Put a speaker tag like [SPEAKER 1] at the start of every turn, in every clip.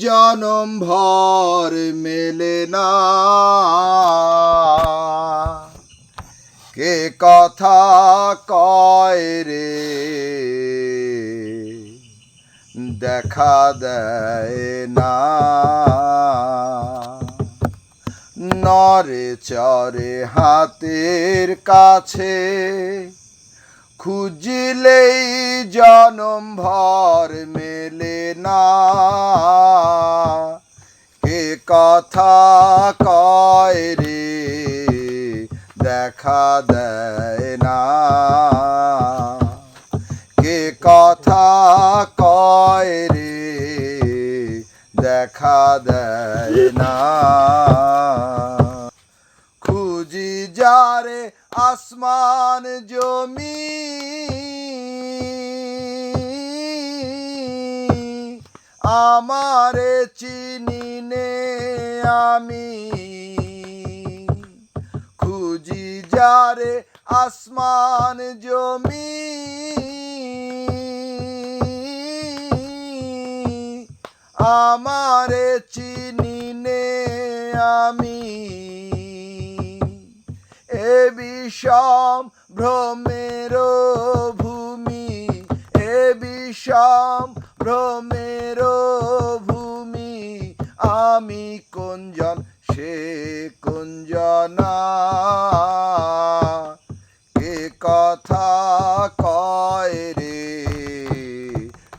[SPEAKER 1] জনম ভর মেলে না। কে কথা কয় রে? দেখা দেয় না। নরে চরে হাতের কাছে খুঁজলেই জনম ভর মেলে না। কথা কয় রে, দেখা দেয় না। কে কথা কয় রে, দেখা দেয় না। খুঁজি যারে আসমান জমি, আমারে চিনি আমি খুঁজি যারে আসমান জমি। আমারে চিনি নে আমি এ বিষম ভ্রমের ভূমি, এ বিষম ভ্রমের ভূমি আমি কুঞ্জন সে কুঞ্জনা কে কথা কয় রে,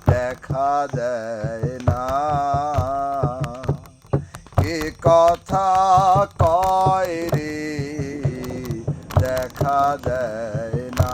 [SPEAKER 1] দেখা দেয় না। কে কথা কয় রে, দেখা দেয় না।